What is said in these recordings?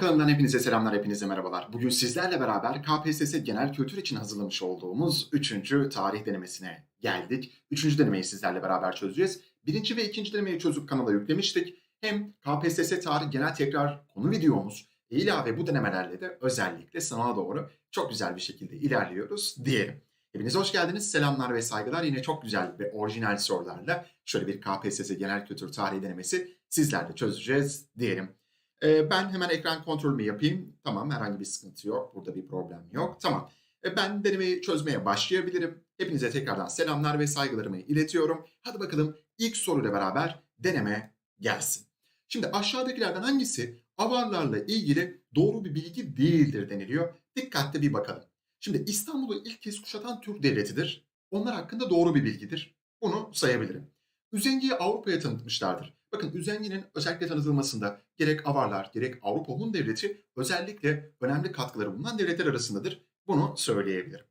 kanalından hepinize selamlar, hepinize merhabalar. Bugün sizlerle beraber KPSS Genel Kültür için hazırlamış olduğumuz 3. tarih denemesine geldik. 3. denemeyi sizlerle beraber çözeceğiz. Birinci ve ikinci denemeyi çözüp kanala yüklemiştik. Hem KPSS tarih genel tekrar konu videomuz ilave bu denemelerle de özellikle sınava doğru çok güzel bir şekilde ilerliyoruz diyelim. Hepiniz hoş geldiniz. Selamlar ve saygılar. Yine çok güzel ve orijinal sorularla şöyle bir KPSS Genel Kültür Tarihi denemesi sizlerle çözeceğiz diyelim. Ee, ben hemen ekran kontrolümü yapayım. Tamam herhangi bir sıkıntı yok. Burada bir problem yok. Tamam. Ee, ben denemeyi çözmeye başlayabilirim. Hepinize tekrardan selamlar ve saygılarımı iletiyorum. Hadi bakalım ilk soruyla beraber deneme gelsin. Şimdi aşağıdakilerden hangisi avarlarla ilgili doğru bir bilgi değildir deniliyor. Dikkatli bir bakalım. Şimdi İstanbul'u ilk kez kuşatan Türk devletidir. Onlar hakkında doğru bir bilgidir. Bunu sayabilirim. Üzengi'yi Avrupa'ya tanıtmışlardır. Bakın Üzengi'nin özellikle tanıtılmasında gerek Avarlar gerek Avrupa Hun Devleti özellikle önemli katkıları bulunan devletler arasındadır. Bunu söyleyebilirim.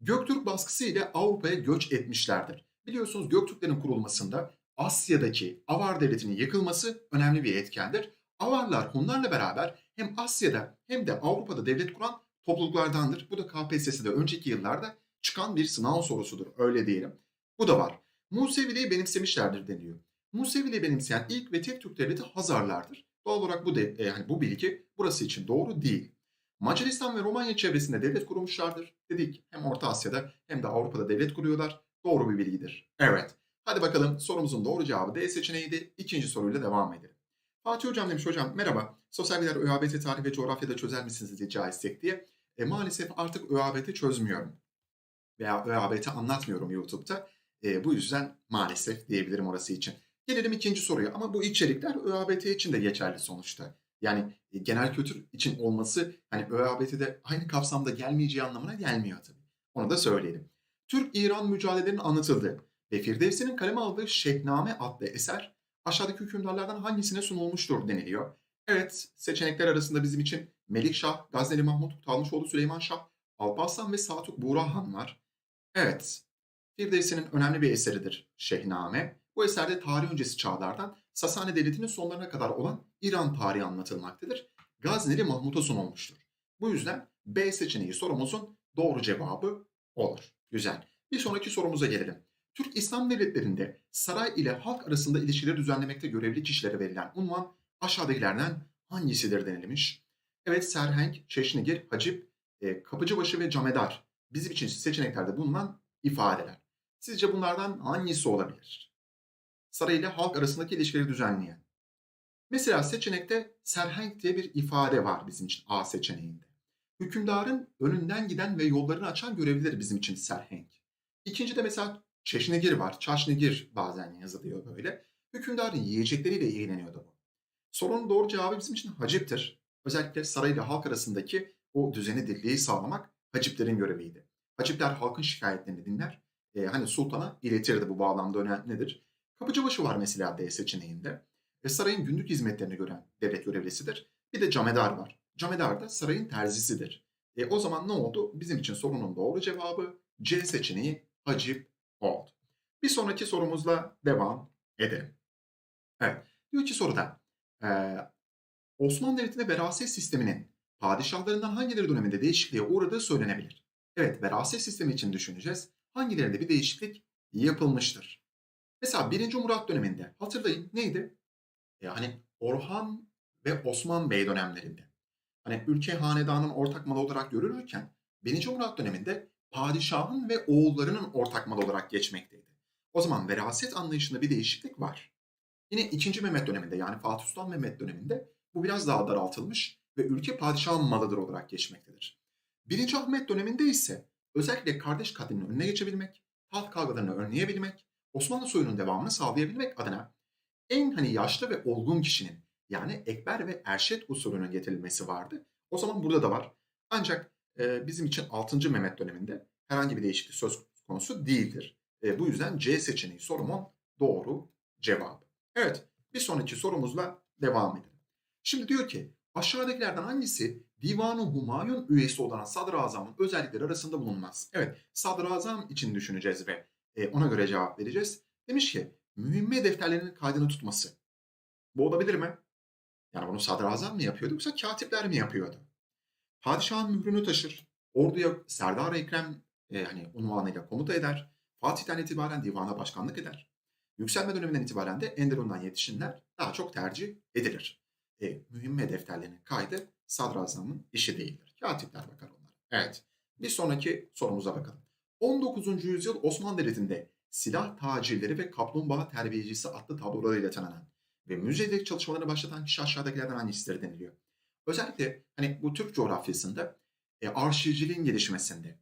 Göktürk baskısı ile Avrupa'ya göç etmişlerdir. Biliyorsunuz Göktürklerin kurulmasında Asya'daki Avar devletinin yıkılması önemli bir etkendir. Avarlar Hunlarla beraber hem Asya'da hem de Avrupa'da devlet kuran topluluklardandır. Bu da KPSS'de önceki yıllarda çıkan bir sınav sorusudur öyle diyelim. Bu da var. Museviliği benimsemişlerdir deniyor. Museviliği benimseyen ilk ve tek Türk devleti Hazarlardır. Doğal olarak bu de, e, yani bu bilgi burası için doğru değil. Macaristan ve Romanya çevresinde devlet kurmuşlardır. Dedik hem Orta Asya'da hem de Avrupa'da devlet kuruyorlar. Doğru bir bilgidir. Evet. Hadi bakalım sorumuzun doğru cevabı D seçeneğiydi. İkinci soruyla devam edelim. Fatih Hocam demiş hocam merhaba. Sosyal bilgiler ÖABT tarih ve coğrafyada çözer misiniz rica etsek diye. E, maalesef artık ÖABT çözmüyorum. Veya ÖABT anlatmıyorum YouTube'da. E, bu yüzden maalesef diyebilirim orası için. Gelelim ikinci soruya ama bu içerikler ÖABT için de geçerli sonuçta. Yani e, genel kültür için olması hani ÖABT'de aynı kapsamda gelmeyeceği anlamına gelmiyor tabii. Onu da söyleyelim. Türk-İran mücadelelerinin anlatıldığı ve Firdevsi'nin kaleme aldığı Şehname adlı eser aşağıdaki hükümdarlardan hangisine sunulmuştur deniliyor. Evet, seçenekler arasında bizim için Melikşah, Gazneli Mahmut, Talmışoğlu Süleyman Şah, Alparslan ve Satuk Buğrahan var. Evet, Firdevsi'nin önemli bir eseridir Şehname. Bu eserde tarih öncesi çağlardan Sasani Devleti'nin sonlarına kadar olan İran tarihi anlatılmaktadır. Gazneli Mahmut'a sunulmuştur. Bu yüzden B seçeneği sorumuzun doğru cevabı olur. Güzel. Bir sonraki sorumuza gelelim. Türk İslam devletlerinde saray ile halk arasında ilişkileri düzenlemekte görevli kişilere verilen unvan aşağıdakilerden hangisidir denilmiş. Evet Serhenk, Çeşnigir, Hacip, e, Kapıcıbaşı ve Camedar bizim için seçeneklerde bulunan ifadeler. Sizce bunlardan hangisi olabilir? Saray ile halk arasındaki ilişkileri düzenleyen. Mesela seçenekte Serhenk diye bir ifade var bizim için A seçeneğinde. Hükümdarın önünden giden ve yollarını açan görevlidir bizim için Serhenk. İkinci de mesela Çeşnigir var. Çaşnigir bazen yazılıyor böyle. Hükümdarın yiyecekleriyle ilgileniyordu bu. Sorunun doğru cevabı bizim için haciptir. Özellikle saray ile halk arasındaki o düzeni dirliği sağlamak haciplerin göreviydi. Hacipler halkın şikayetlerini dinler. E, hani sultana iletirdi bu bağlamda önemlidir. Kapıcıbaşı var mesela D seçeneğinde. E, sarayın günlük hizmetlerini gören devlet görevlisidir. Bir de camedar var. Camedar da sarayın terzisidir. E, o zaman ne oldu? Bizim için sorunun doğru cevabı C seçeneği hacip oldu. Bir sonraki sorumuzla devam edelim. Evet. Diyor ki soruda e, Osmanlı Devleti'nde veraset sisteminin padişahlarından hangileri döneminde değişikliğe uğradığı söylenebilir. Evet, veraset sistemi için düşüneceğiz. Hangilerinde bir değişiklik yapılmıştır? Mesela 1. Murat döneminde hatırlayın neydi? Yani Orhan ve Osman Bey dönemlerinde. Hani ülke hanedanın ortak malı olarak görülürken 1. Murat döneminde padişahın ve oğullarının ortak malı olarak geçmekteydi. O zaman veraset anlayışında bir değişiklik var. Yine 2. Mehmet döneminde yani Fatih Sultan Mehmet döneminde bu biraz daha daraltılmış ve ülke padişahın malıdır olarak geçmektedir. 1. Ahmet döneminde ise özellikle kardeş katlinin önüne geçebilmek, taht kavgalarını önleyebilmek, Osmanlı soyunun devamını sağlayabilmek adına en hani yaşlı ve olgun kişinin yani Ekber ve Erşet usulünün getirilmesi vardı. O zaman burada da var. Ancak e, bizim için 6. Mehmet döneminde herhangi bir değişiklik söz konusu değildir. E, bu yüzden C seçeneği sorumun doğru cevabı. Evet, bir sonraki sorumuzla devam edelim. Şimdi diyor ki aşağıdakilerden hangisi Divan-ı Humayun üyesi olan sadrazamın özellikleri arasında bulunmaz? Evet, sadrazam için düşüneceğiz ve e, ona göre cevap vereceğiz. Demiş ki mühimme defterlerinin kaydını tutması. Bu olabilir mi? Yani bunu sadrazam mı yapıyordu yoksa katipler mi yapıyordu? Padişahın mührünü taşır. Orduya Serdar Ekrem e, hani unvanıyla komuta eder. Fatih'ten itibaren divana başkanlık eder. Yükselme döneminden itibaren de Enderun'dan yetişinler daha çok tercih edilir. E, mühimme defterlerinin kaydı sadrazamın işi değildir. Katipler bakar onlara. Evet. Bir sonraki sorumuza bakalım. 19. yüzyıl Osmanlı Devleti'nde silah tacirleri ve kaplumbağa terbiyecisi adlı tablolarıyla tanınan ve müzedeki çalışmalarını başlatan kişi aşağıdakilerden hangisidir deniliyor. Özellikle hani bu Türk coğrafyasında e, arşivciliğin gelişmesinde,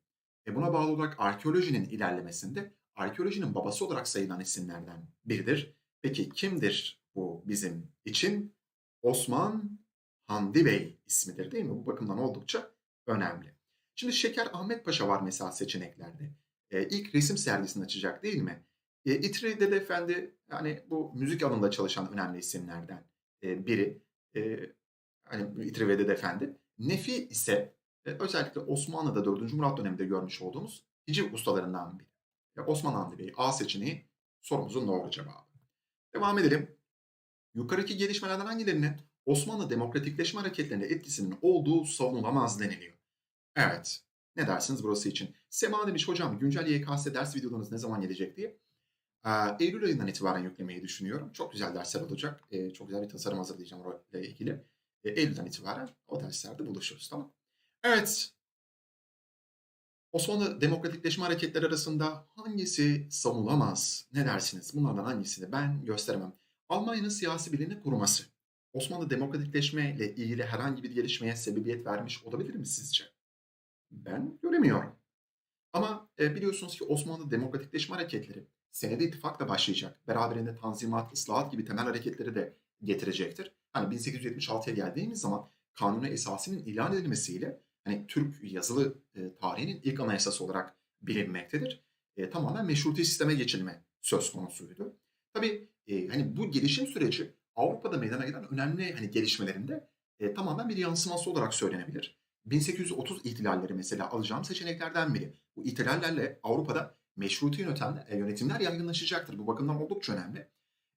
e, buna bağlı olarak arkeolojinin ilerlemesinde arkeolojinin babası olarak sayılan isimlerden biridir. Peki kimdir bu bizim için? Osman Hamdi Bey ismidir değil mi? Bu bakımdan oldukça önemli. Şimdi Şeker Ahmet Paşa var mesela seçeneklerde. E, ilk resim sergisini açacak değil mi? E, İtri Dede Efendi yani bu müzik alanında çalışan önemli isimlerden e, biri. E, hani İtri ve Efendi. Nefi ise e, özellikle Osmanlı'da 4. Murat döneminde görmüş olduğumuz hiciv ustalarından biri. Ya Osman Hamdi Bey A seçeneği sorumuzun doğru cevabı. Devam edelim. Yukarıdaki gelişmelerden hangilerinin Osmanlı demokratikleşme hareketlerinde etkisinin olduğu savunulamaz deniliyor. Evet. Ne dersiniz burası için? Sema demiş hocam güncel YKS ders videolarınız ne zaman gelecek diye. Ee, Eylül ayından itibaren yüklemeyi düşünüyorum. Çok güzel dersler olacak. Ee, çok güzel bir tasarım hazırlayacağım orayla ilgili. Ee, Eylül'den itibaren o derslerde buluşuruz tamam Evet. Osmanlı demokratikleşme hareketleri arasında hangisi savunulamaz? Ne dersiniz? Bunlardan hangisini ben gösteremem. Almanya'nın siyasi birliğini kurması. Osmanlı demokratikleşme ile ilgili herhangi bir gelişmeye sebebiyet vermiş olabilir mi sizce? Ben göremiyorum. Ama e, biliyorsunuz ki Osmanlı demokratikleşme hareketleri senede ittifakla başlayacak. Beraberinde tanzimat, ıslahat gibi temel hareketleri de getirecektir. Hani 1876'ya geldiğimiz zaman Kanuni Esası'nın ilan edilmesiyle hani Türk yazılı e, tarihinin ilk anayasası olarak bilinmektedir. E, tamamen meşruti sisteme geçilme söz konusuydu. Tabii e, hani bu gelişim süreci Avrupa'da meydana gelen önemli hani gelişmelerinde e, tamamen bir yansıması olarak söylenebilir. 1830 ihtilalleri mesela alacağım seçeneklerden biri. Bu ihtilallerle Avrupa'da meşruti yönetimler, e, yönetimler yaygınlaşacaktır. Bu bakımdan oldukça önemli.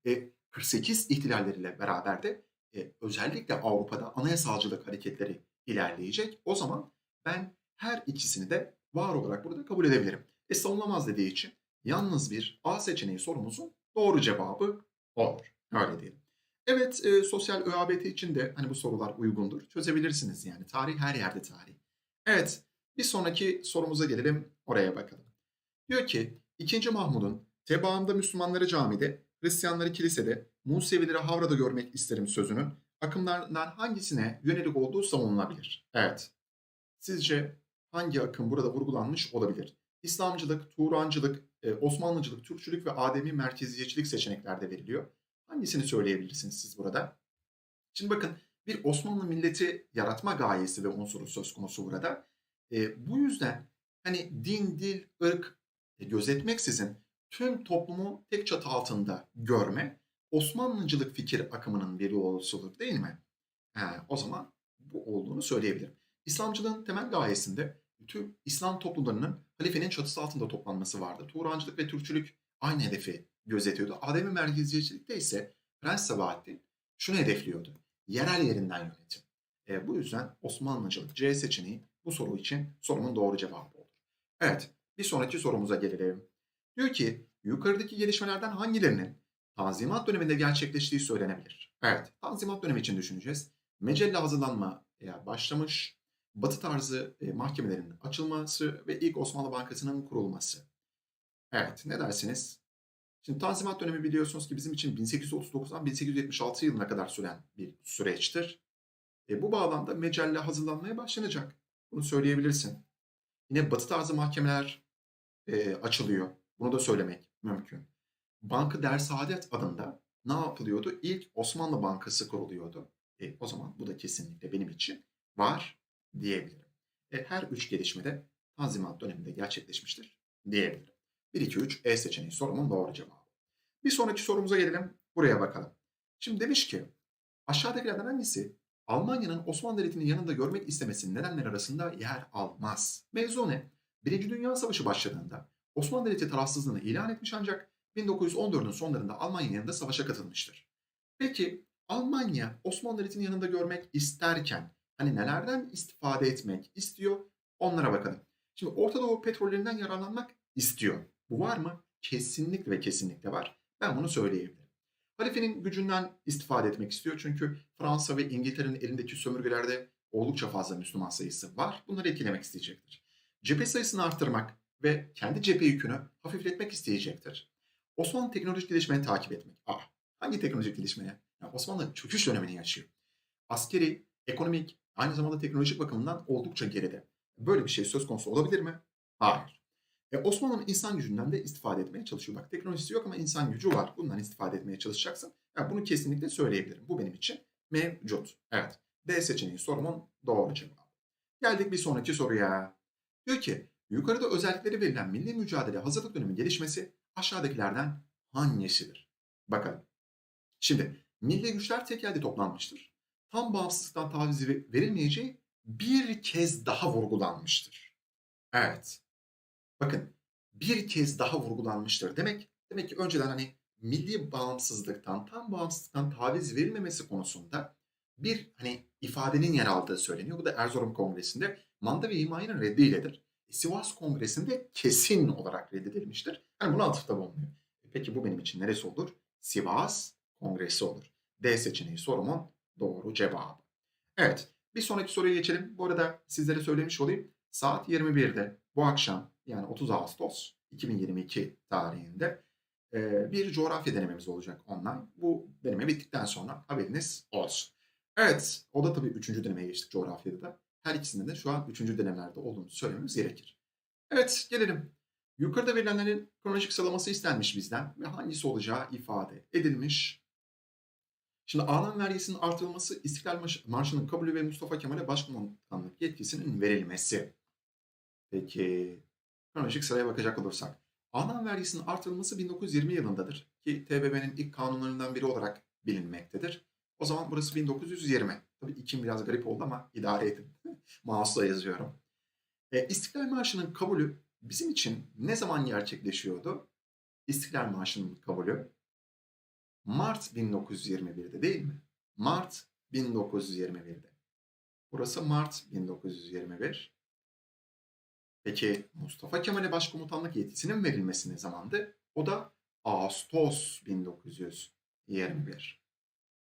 E, 48 ihtilalleriyle beraber de e, özellikle Avrupa'da anayasalcılık hareketleri ilerleyecek. O zaman ben her ikisini de var olarak burada kabul edebilirim. E savunulamaz dediği için yalnız bir A seçeneği sorumuzun doğru cevabı olur. Öyle diyelim. Evet, e, sosyal ÖABT için de hani bu sorular uygundur. Çözebilirsiniz yani. Tarih her yerde tarih. Evet, bir sonraki sorumuza gelelim. Oraya bakalım. Diyor ki, 2. Mahmud'un tebaamda Müslümanları camide, Hristiyanları kilisede, Musevileri Havra'da görmek isterim sözünün akımlardan hangisine yönelik olduğu savunulabilir? Evet. Sizce hangi akım burada vurgulanmış olabilir? İslamcılık, Turancılık, Osmanlıcılık, Türkçülük ve Ademi merkeziyetçilik seçeneklerde veriliyor. Hangisini söyleyebilirsiniz siz burada? Şimdi bakın bir Osmanlı milleti yaratma gayesi ve unsuru söz konusu burada. E, bu yüzden hani din, dil, ırk e, gözetmeksizin tüm toplumu tek çatı altında görme Osmanlıcılık fikir akımının bir yolcusudur değil mi? He, o zaman bu olduğunu söyleyebilirim. İslamcılığın temel gayesinde tüm İslam toplumlarının halifenin çatısı altında toplanması vardı. Turancılık ve Türkçülük aynı hedefi gözetiyordu. Ademi merkeziyetçilikte ise Prens Sabahattin şunu hedefliyordu. Yerel yerinden yönetim. E, bu yüzden Osmanlıcılık C seçeneği bu soru için sorumun doğru cevabı olur. Evet, bir sonraki sorumuza gelelim. Diyor ki, yukarıdaki gelişmelerden hangilerinin Tanzimat döneminde gerçekleştiği söylenebilir. Evet, Tanzimat dönemi için düşüneceğiz. Mecelle hazırlanma eğer başlamış, Batı tarzı e, mahkemelerin açılması ve ilk Osmanlı Bankası'nın kurulması. Evet, ne dersiniz? Şimdi Tanzimat dönemi biliyorsunuz ki bizim için 1839'dan 1876 yılına kadar süren bir süreçtir. E, bu bağlamda mecelle hazırlanmaya başlanacak. Bunu söyleyebilirsin. Yine batı tarzı mahkemeler e, açılıyor. Bunu da söylemek mümkün. Bankı Dersaadet adında ne yapılıyordu? İlk Osmanlı Bankası kuruluyordu. E, o zaman bu da kesinlikle benim için var diyebilirim. E, her üç gelişmede Tanzimat döneminde gerçekleşmiştir diyebilirim. 1, 2, 3 E seçeneği sorumun doğru cevabı. Bir sonraki sorumuza gelelim. Buraya bakalım. Şimdi demiş ki aşağıdakilerden hangisi Almanya'nın Osmanlı Devleti'nin yanında görmek istemesinin nedenler arasında yer almaz? Mevzu ne? Birinci Dünya Savaşı başladığında Osmanlı Devleti tarafsızlığını ilan etmiş ancak 1914'ün sonlarında Almanya'nın yanında savaşa katılmıştır. Peki Almanya Osmanlı Devleti'nin yanında görmek isterken hani nelerden istifade etmek istiyor onlara bakalım. Şimdi Orta Doğu petrollerinden yararlanmak istiyor. Bu var mı? Kesinlikle ve kesinlikle var. Ben bunu söyleyebilirim. Halifenin gücünden istifade etmek istiyor çünkü Fransa ve İngiltere'nin elindeki sömürgelerde oldukça fazla Müslüman sayısı var. Bunları etkilemek isteyecektir. Cephe sayısını arttırmak ve kendi cephe yükünü hafifletmek isteyecektir. Osmanlı teknolojik gelişmeni takip etmek. Ah, hangi teknolojik gelişmeye? Yani Osmanlı çöküş dönemini yaşıyor. Askeri, ekonomik, aynı zamanda teknolojik bakımından oldukça geride. Böyle bir şey söz konusu olabilir mi? Hayır. E, Osmanlı'nın insan gücünden de istifade etmeye çalışıyor. Bak teknolojisi yok ama insan gücü var. Bundan istifade etmeye çalışacaksın. Yani bunu kesinlikle söyleyebilirim. Bu benim için mevcut. Evet. D seçeneği sorumun doğru cevabı. Geldik bir sonraki soruya. Diyor ki yukarıda özellikleri verilen milli mücadele hazırlık dönemi gelişmesi aşağıdakilerden hangisidir? Bakalım. Şimdi milli güçler tek elde toplanmıştır. Tam bağımsızlıktan taviz verilmeyeceği bir kez daha vurgulanmıştır. Evet. Bakın bir kez daha vurgulanmıştır. Demek demek ki önceden hani milli bağımsızlıktan, tam bağımsızlıktan taviz verilmemesi konusunda bir hani ifadenin yer aldığı söyleniyor. Bu da Erzurum Kongresi'nde manda ve himayenin reddiyledir. E, Sivas Kongresi'nde kesin olarak reddedilmiştir. Yani buna atıfta bulunuyor. E, peki bu benim için neresi olur? Sivas Kongresi olur. D seçeneği sorumun doğru cevabı. Evet, bir sonraki soruya geçelim. Bu arada sizlere söylemiş olayım. Saat 21'de bu akşam yani 30 Ağustos 2022 tarihinde bir coğrafya denememiz olacak online. Bu deneme bittikten sonra haberiniz olsun. Evet, o da tabii üçüncü denemeye geçtik coğrafyada da. Her ikisinde de şu an üçüncü denemelerde olduğumuzu söylememiz gerekir. Evet, gelelim. Yukarıda verilenlerin kronolojik sıralaması istenmiş bizden ve hangisi olacağı ifade edilmiş. Şimdi Ağlam vergisinin artırılması, İstiklal Marşı'nın kabulü ve Mustafa Kemal'e başkomutanlık yetkisinin verilmesi. Peki, kronolojik sıraya bakacak olursak. Ağlam vergisinin artırılması 1920 yılındadır ki TBMM'nin ilk kanunlarından biri olarak bilinmektedir. O zaman burası 1920. Tabii ikim biraz garip oldu ama idare edin. Mouse'la yazıyorum. E, İstiklal Marşı'nın kabulü bizim için ne zaman gerçekleşiyordu? İstiklal Marşı'nın kabulü Mart 1921'de değil mi? Mart 1921'de. Burası Mart 1921. Peki Mustafa Kemal'e başkomutanlık yetkisinin verilmesi ne zamandı? O da Ağustos 1921.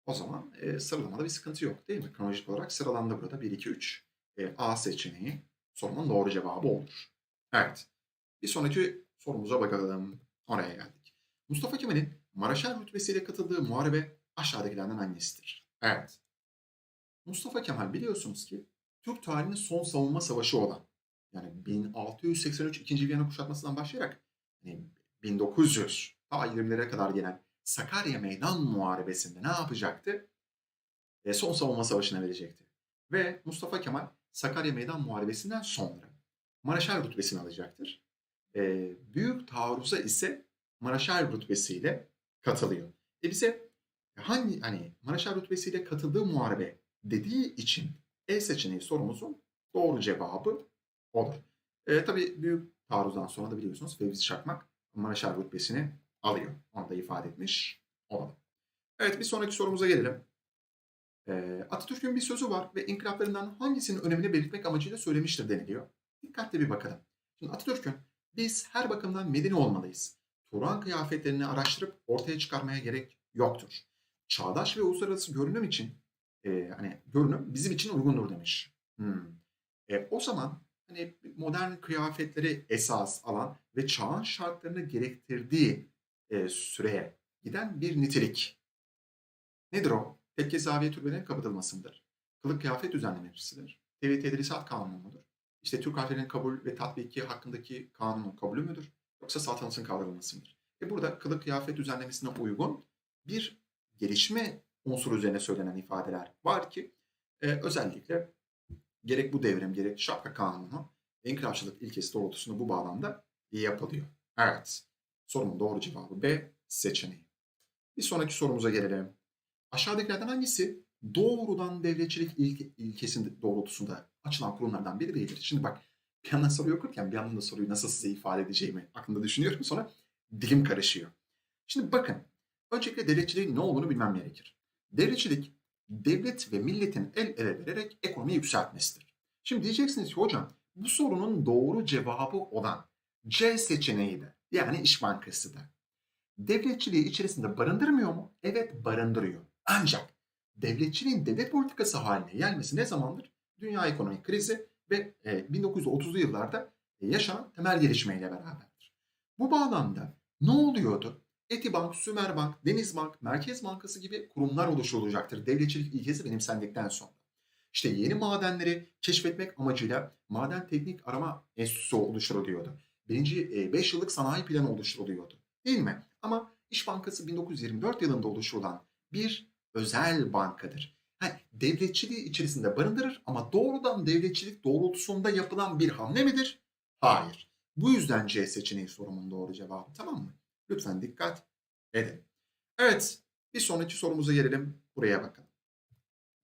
O zaman e, sıralamada bir sıkıntı yok değil mi? Kronolojik olarak sıralandı burada 1, 2, 3. E, A seçeneği sorunun doğru cevabı olur. Evet. Bir sonraki sorumuza bakalım. Oraya geldik. Mustafa Kemal'in Maraşal rütbesiyle katıldığı muharebe aşağıdakilerden hangisidir? Evet. Mustafa Kemal biliyorsunuz ki Türk tarihinin son savunma savaşı olan yani 1683 2. Viyana kuşatmasından başlayarak yani 1900 ta 20'lere kadar gelen Sakarya Meydan Muharebesi'nde ne yapacaktı? E, son savunma savaşına verecekti. Ve Mustafa Kemal Sakarya Meydan Muharebesi'nden sonra Maraşal rütbesini alacaktır. E, büyük taarruza ise Maraşal rütbesiyle katılıyor. E bize hangi hani Maraşal rütbesiyle katıldığı muharebe dediği için E seçeneği sorumuzun doğru cevabı olur. E, tabii büyük taarruzdan sonra da biliyorsunuz Fevzi Çakmak Maraşal rütbesini alıyor. Onu da ifade etmiş olalım. Evet bir sonraki sorumuza gelelim. E, Atatürk'ün bir sözü var ve inkılaplarından hangisinin önemini belirtmek amacıyla söylemiştir deniliyor. Dikkatli bir bakalım. Şimdi Atatürk'ün biz her bakımdan medeni olmalıyız. Turan kıyafetlerini araştırıp ortaya çıkarmaya gerek yoktur. Çağdaş ve uluslararası görünüm için e, hani görünüm bizim için uygundur demiş. Hmm. E, o zaman hani modern kıyafetleri esas alan ve çağın şartlarını gerektirdiği e, süreye giden bir nitelik. Nedir o? Tekke zaviye türbelerinin kapatılması mıdır? Kılık kıyafet düzenlemesidir. Tevhid tedrisat kanunu mudur? İşte Türk harflerinin kabul ve tatbiki hakkındaki kanunun kabulü müdür? Yoksa saltanatın kaldırılması mıdır? Ve burada kılık kıyafet düzenlemesine uygun bir gelişme unsuru üzerine söylenen ifadeler var ki e, özellikle gerek bu devrim gerek şapka kanunu inkılapçılık ilkesi doğrultusunda bu bağlamda yapılıyor. Evet. Sorunun doğru cevabı B seçeneği. Bir sonraki sorumuza gelelim. Aşağıdakilerden hangisi doğrudan devletçilik ilke, ilkesinin doğrultusunda açılan kurumlardan biri değildir? Şimdi bak bir yandan soruyu okurken bir yandan da soruyu nasıl size ifade edeceğimi aklımda düşünüyorum. Sonra dilim karışıyor. Şimdi bakın. Öncelikle devletçiliğin ne olduğunu bilmem gerekir. Devletçilik, devlet ve milletin el ele vererek ekonomiyi yükseltmesidir. Şimdi diyeceksiniz ki hocam bu sorunun doğru cevabı olan C seçeneği de yani İş Bankası da devletçiliği içerisinde barındırmıyor mu? Evet barındırıyor. Ancak devletçiliğin devlet politikası haline gelmesi ne zamandır? Dünya ekonomik krizi ve e, 1930'lu yıllarda e, yaşanan temel gelişmeyle beraberdir. Bu bağlamda ne oluyordu? Etibank, Sümerbank, Denizbank, Merkez Bankası gibi kurumlar oluşturulacaktır devletçilik ilkesi benimsendikten sonra. İşte yeni madenleri keşfetmek amacıyla Maden Teknik Arama Enstitüsü oluşturuluyordu. Birinci 5 yıllık sanayi planı oluşturuluyordu. Değil mi? Ama İş Bankası 1924 yılında oluşturulan bir özel bankadır. Ha, devletçiliği içerisinde barındırır ama doğrudan devletçilik doğrultusunda yapılan bir hamle midir? Hayır. Bu yüzden C seçeneği sorumun doğru cevabı tamam mı? Lütfen dikkat edin. Evet bir sonraki sorumuza gelelim. Buraya bakalım.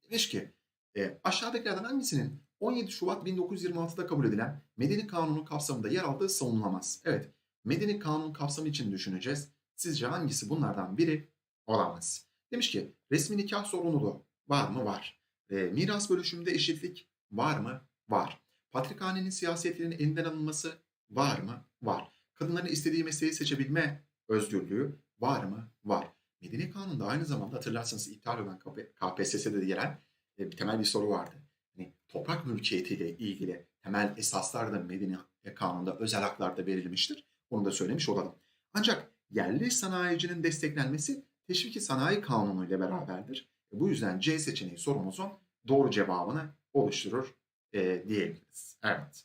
Demiş ki e, aşağıdakilerden hangisinin 17 Şubat 1926'da kabul edilen Medeni Kanunu kapsamında yer aldığı savunulamaz. Evet, Medeni Kanun kapsamı için düşüneceğiz. Sizce hangisi bunlardan biri olamaz? Demiş ki resmi nikah sorumluluğu var mı? Var. E, miras bölüşümünde eşitlik var mı? Var. Patrikhanenin siyasetlerinin elinden alınması var mı? Var. Kadınların istediği mesleği seçebilme özgürlüğü var mı? Var. Medeni Kanun'da aynı zamanda hatırlarsanız iptal olan KPSS'de de gelen e, bir temel bir soru vardı. Hani toprak mülkiyetiyle ilgili temel esaslar da Medeni Kanun'da özel haklarda verilmiştir. Onu da söylemiş olalım. Ancak yerli sanayicinin desteklenmesi Teşviki Sanayi Kanunu ile beraberdir. E, bu yüzden C seçeneği sorumuzun doğru cevabını oluşturur e, diyebiliriz. Evet.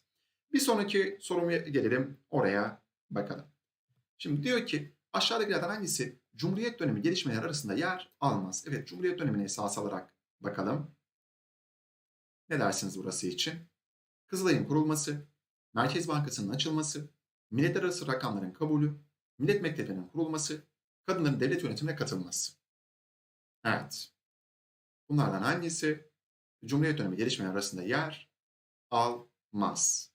Bir sonraki sorumuya gelelim. Oraya bakalım. Şimdi diyor ki aşağıdakilerden hangisi Cumhuriyet dönemi gelişmeler arasında yer almaz? Evet Cumhuriyet dönemine esas alarak bakalım. Ne dersiniz burası için? Kızılay'ın kurulması, Merkez Bankası'nın açılması, milletler arası rakamların kabulü, Millet Mektebi'nin kurulması, kadınların devlet yönetimine katılması. Evet. Bunlardan hangisi Cumhuriyet dönemi gelişmeler arasında yer almaz?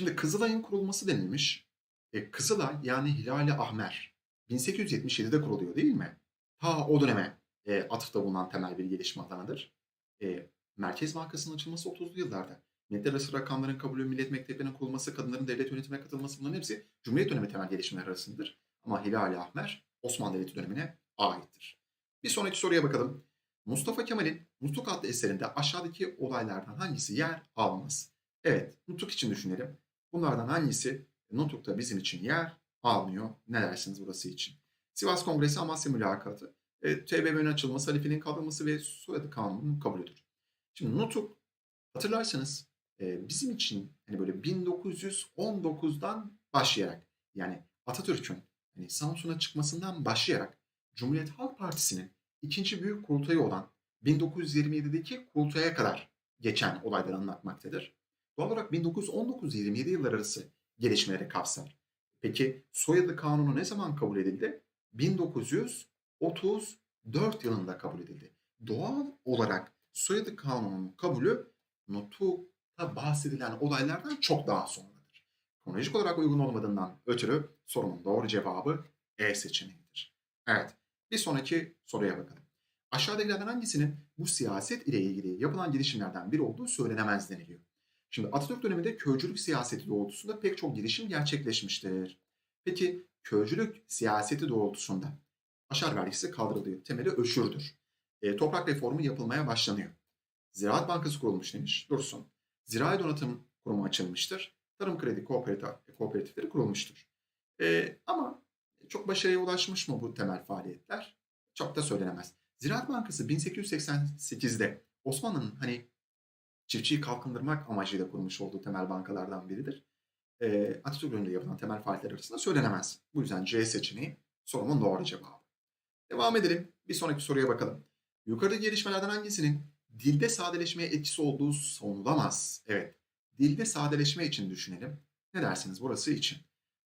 Şimdi Kızılay'ın kurulması denilmiş. E, Kızılay yani Hilali Ahmer 1877'de kuruluyor değil mi? Ta o döneme e, atıfta bulunan temel bir gelişme alanıdır. E, Merkez Bankası'nın açılması 30'lu yıllarda. Milletler rakamların kabulü, millet mekteplerinin kurulması, kadınların devlet yönetimine katılması bunların hepsi Cumhuriyet dönemi temel gelişmeler arasındadır. Ama Hilali Ahmer Osmanlı Devleti dönemine aittir. Bir sonraki soruya bakalım. Mustafa Kemal'in Nutuk adlı eserinde aşağıdaki olaylardan hangisi yer almaz? Evet, Nutuk için düşünelim. Bunlardan hangisi Nutuk'ta bizim için yer almıyor? Ne dersiniz burası için? Sivas Kongresi Amasya Mülakatı, e, TBMM'nin açılması, halifenin kaldırılması ve soyadı kanununun kabulüdür. Şimdi Nutuk hatırlarsanız e, bizim için hani böyle 1919'dan başlayarak yani Atatürk'ün hani Samsun'a çıkmasından başlayarak Cumhuriyet Halk Partisi'nin ikinci büyük kurultayı olan 1927'deki kurultaya kadar geçen olayları anlatmaktadır. Doğal olarak 1919-27 yıllar arası gelişmeleri kapsar. Peki soyadı kanunu ne zaman kabul edildi? 1934 yılında kabul edildi. Doğal olarak soyadı kanununun kabulü Nutuk'ta bahsedilen olaylardan çok daha sonradır. Kronolojik olarak uygun olmadığından ötürü sorunun doğru cevabı E seçeneğidir. Evet, bir sonraki soruya bakalım. Aşağıdakilerden hangisinin bu siyaset ile ilgili yapılan girişimlerden biri olduğu söylenemez deniliyor. Şimdi Atatürk döneminde köycülük siyaseti doğrultusunda pek çok girişim gerçekleşmiştir. Peki köycülük siyaseti doğrultusunda aşar vergisi kaldırılıyor. Temeli öşürdür. E, toprak reformu yapılmaya başlanıyor. Ziraat Bankası kurulmuş demiş. Dursun. Zirai Donatım Kurumu açılmıştır. Tarım Kredi Kooperatif, Kooperatifleri kurulmuştur. E, ama çok başarıya ulaşmış mı bu temel faaliyetler? Çok da söylenemez. Ziraat Bankası 1888'de Osmanlı'nın hani çiftçiyi kalkındırmak amacıyla kurulmuş olduğu temel bankalardan biridir. E, Atatürk döneminde yapılan temel faaliyetler arasında söylenemez. Bu yüzden C seçeneği sorumun doğru cevabı. Devam edelim. Bir sonraki soruya bakalım. Yukarıdaki gelişmelerden hangisinin dilde sadeleşmeye etkisi olduğu savunulamaz? Evet. Dilde sadeleşme için düşünelim. Ne dersiniz burası için?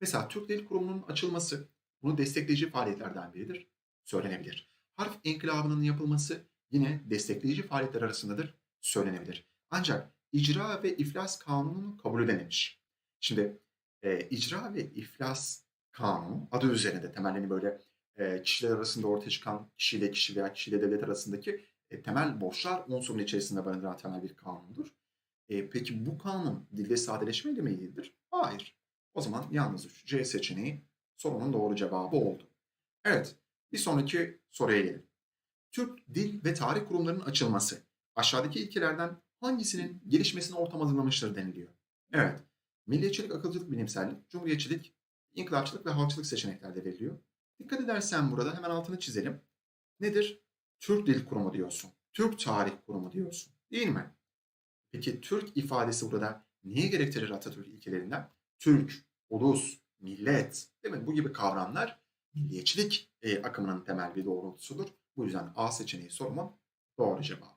Mesela Türk Dil Kurumu'nun açılması bunu destekleyici faaliyetlerden biridir. Söylenebilir. Harf inkılabının yapılması yine destekleyici faaliyetler arasındadır. Söylenebilir. Ancak icra ve iflas kanununun kabul edememiş. Şimdi e, icra ve iflas kanunu adı üzerinde temellerini böyle e, kişiler arasında ortaya çıkan kişiyle kişi veya kişiyle devlet arasındaki e, temel borçlar unsurun içerisinde barındıran temel bir kanundur. E, peki bu kanun dilde sadeleşmeyle mi ilgilidir? Hayır. O zaman yalnız 3 C seçeneği sorunun doğru cevabı oldu. Evet, bir sonraki soruya gelelim. Türk Dil ve Tarih Kurumlarının açılması aşağıdaki ilkelerden hangisinin gelişmesine ortam hazırlamıştır deniliyor. Evet, milliyetçilik, akılcılık, bilimsellik, cumhuriyetçilik, inkılapçılık ve halkçılık seçeneklerde veriliyor. Dikkat edersen burada hemen altını çizelim. Nedir? Türk Dil Kurumu diyorsun. Türk Tarih Kurumu diyorsun. Değil mi? Peki Türk ifadesi burada neye gerektirir Atatürk ilkelerinden? Türk, ulus, millet, değil mi? Bu gibi kavramlar milliyetçilik e, akımının temel bir doğrultusudur. Bu yüzden A seçeneği sorumun doğru cevabı.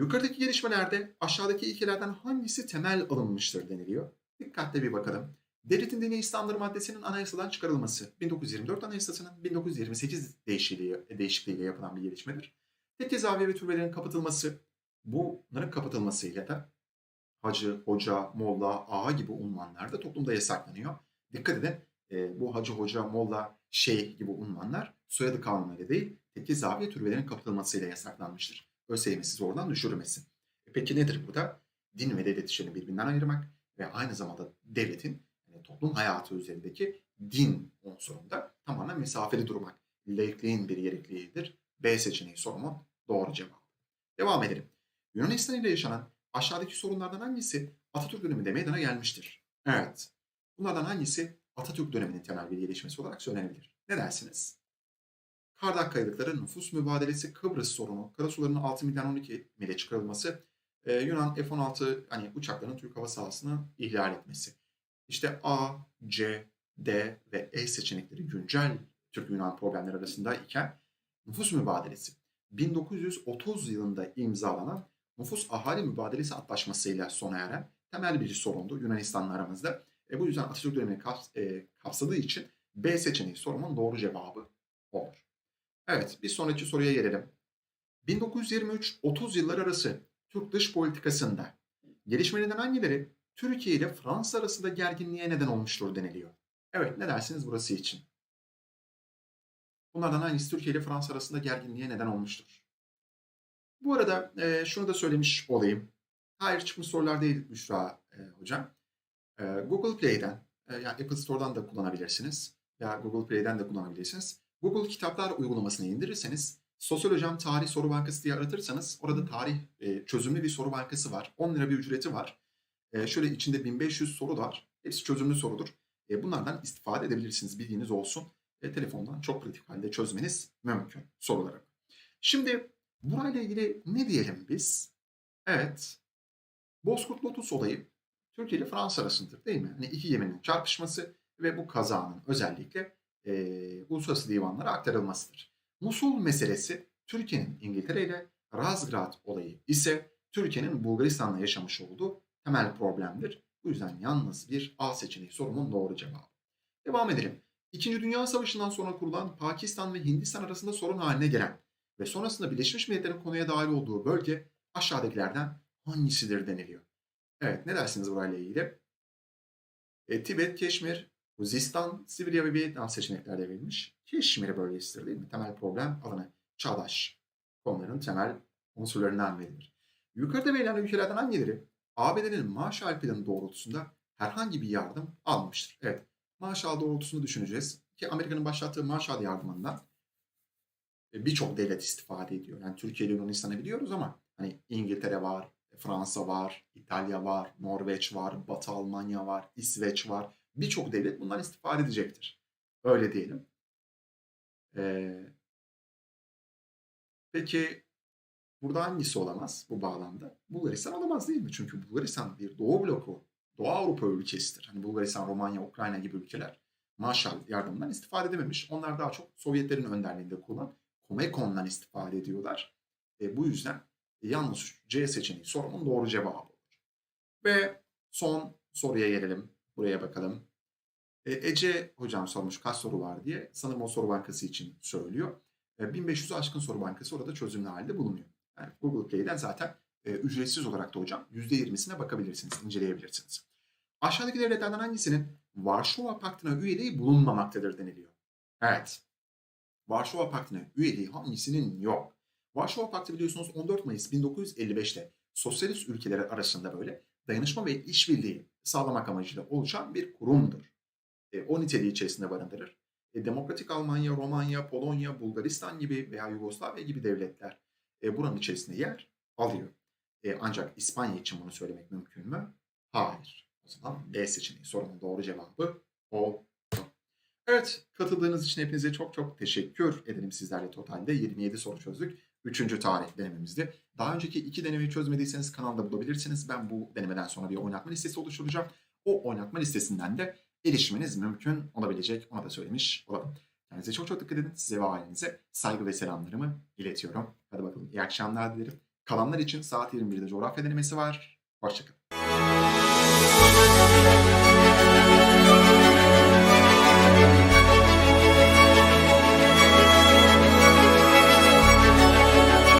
Yukarıdaki gelişmelerde aşağıdaki ilkelerden hangisi temel alınmıştır deniliyor. Dikkatle bir bakalım. Devletin dini İslamları maddesinin anayasadan çıkarılması 1924 Anayasası'nın 1928 değişikliği, değişikliğiyle yapılan bir gelişmedir. Tekke zaviye ve türbelerin kapatılması, bunların kapatılmasıyla da hacı, hoca, molla, ağa gibi unvanlar da toplumda yasaklanıyor. Dikkat edin e, bu hacı, hoca, molla, şeyh gibi unvanlar soyadı kanunuyla değil, tekke zaviye türbelerin kapatılmasıyla yasaklanmıştır. ÖSYM sizi oradan düşürmesin. E peki nedir burada? Din ve devlet işlerini birbirinden ayırmak ve aynı zamanda devletin yani toplum hayatı üzerindeki din unsurunda tamamen mesafeli durmak. Laikliğin bir gerekliliğidir. B seçeneği sorumun doğru cevabı. Devam edelim. Yunanistan ile yaşanan aşağıdaki sorunlardan hangisi Atatürk döneminde meydana gelmiştir? Evet. Bunlardan hangisi Atatürk döneminin temel bir gelişmesi olarak söylenebilir? Ne dersiniz? Kardak kayalıkları, nüfus mübadelesi, Kıbrıs sorunu, karasularının 6 milyon 12 mile çıkarılması, e, Yunan F-16 hani uçaklarının Türk hava sahasını ihlal etmesi. İşte A, C, D ve E seçenekleri güncel Türk-Yunan problemleri arasında iken nüfus mübadelesi 1930 yılında imzalanan Nüfus Ahali Mübadelesi Antlaşması'yla sona eren temel bir sorundu Yunanistan'la aramızda. E, bu yüzden Atatürk dönemini kaps e, kapsadığı için B seçeneği sorumun doğru cevabı olur. Evet, bir sonraki soruya gelelim. 1923-30 yıllar arası Türk dış politikasında gelişmelerden hangileri Türkiye ile Fransa arasında gerginliğe neden olmuştur deniliyor. Evet, ne dersiniz burası için? Bunlardan hangisi Türkiye ile Fransa arasında gerginliğe neden olmuştur? Bu arada e, şunu da söylemiş olayım. Hayır çıkmış sorular değil Büşra e, hocam. E, Google Play'den, e, yani Apple Store'dan da kullanabilirsiniz. Ya Google Play'den de kullanabilirsiniz. Google Kitaplar uygulamasını indirirseniz Sosyal Hocam Tarih Soru Bankası diye aratırsanız orada tarih e, çözümlü bir soru bankası var. 10 lira bir ücreti var. E, şöyle içinde 1500 soru var. Hepsi çözümlü sorudur. E, bunlardan istifade edebilirsiniz. Bilginiz olsun. E, telefondan çok pratik halde çözmeniz mümkün soruları. Şimdi burayla ilgili ne diyelim biz? Evet. Bozkurt Lotus olayı Türkiye ile Fransa arasındadır değil mi? Hani iki geminin çarpışması ve bu kazanın özellikle e, uluslararası divanlara aktarılmasıdır. Musul meselesi Türkiye'nin İngiltere ile Razgrad olayı ise Türkiye'nin Bulgaristan'la yaşamış olduğu temel problemdir. Bu yüzden yalnız bir A seçeneği sorumun doğru cevabı. Devam edelim. İkinci Dünya Savaşı'ndan sonra kurulan Pakistan ve Hindistan arasında sorun haline gelen ve sonrasında Birleşmiş Milletler'in konuya dahil olduğu bölge aşağıdakilerden hangisidir deniliyor. Evet ne dersiniz burayla ilgili? E, Tibet, Keşmir, Huzistan, Sibirya ve Vietnam seçeneklerde verilmiş. Keşmir bölgesidir değil mi? Temel problem alanı. Çağdaş konuların temel unsurlarından verilir. Yukarıda verilen ülkelerden hangileri ABD'nin Marshall Planı doğrultusunda herhangi bir yardım almıştır? Evet, Marshall doğrultusunu düşüneceğiz. Ki Amerika'nın başlattığı Marshall yardımından e, birçok devlet istifade ediyor. Yani Türkiye ile Yunanistan'ı biliyoruz ama hani İngiltere var, Fransa var, İtalya var, Norveç var, Batı Almanya var, İsveç var. Birçok devlet bundan istifade edecektir. Öyle diyelim. Ee, peki burada hangisi olamaz bu bağlamda? Bulgaristan olamaz değil mi? Çünkü Bulgaristan bir Doğu bloku, Doğu Avrupa ülkesidir. Hani Bulgaristan, Romanya, Ukrayna gibi ülkeler Marshall yardımından istifade edememiş. Onlar daha çok Sovyetlerin önderliğinde kurulan Comecon'dan istifade ediyorlar. E, bu yüzden yalnız C seçeneği sorumun doğru cevabı olur. Ve son soruya gelelim. Buraya bakalım. E, Ece hocam sormuş kaç soru var diye. Sanırım o soru bankası için söylüyor. E, 1500'ü aşkın soru bankası orada çözümlü halde bulunuyor. Yani Google Play'den zaten e, ücretsiz olarak da hocam %20'sine bakabilirsiniz, inceleyebilirsiniz. Aşağıdaki devletlerden hangisinin Varşova Paktı'na üyeliği bulunmamaktadır deniliyor. Evet. Varşova Paktı'na üyeliği hangisinin yok? Varşova Paktı biliyorsunuz 14 Mayıs 1955'te sosyalist ülkeler arasında böyle dayanışma ve işbirliği sağlamak amacıyla oluşan bir kurumdur. E, o niteliği içerisinde barındırır. E, Demokratik Almanya, Romanya, Polonya, Bulgaristan gibi veya Yugoslavya gibi devletler e, buranın içerisinde yer alıyor. E, ancak İspanya için bunu söylemek mümkün mü? Hayır. O zaman B seçeneği sorunun doğru cevabı o. Evet, katıldığınız için hepinize çok çok teşekkür ederim sizlerle totalde 27 soru çözdük. Üçüncü tarih denememizdi. Daha önceki iki denemeyi çözmediyseniz kanalda bulabilirsiniz. Ben bu denemeden sonra bir oynatma listesi oluşturacağım. O oynatma listesinden de erişiminiz mümkün olabilecek. Ona da söylemiş olalım. Kendinize çok çok dikkat edin. Size ve ailenize saygı ve selamlarımı iletiyorum. Hadi bakalım iyi akşamlar dilerim. Kalanlar için saat 21'de coğrafya denemesi var. Hoşçakalın.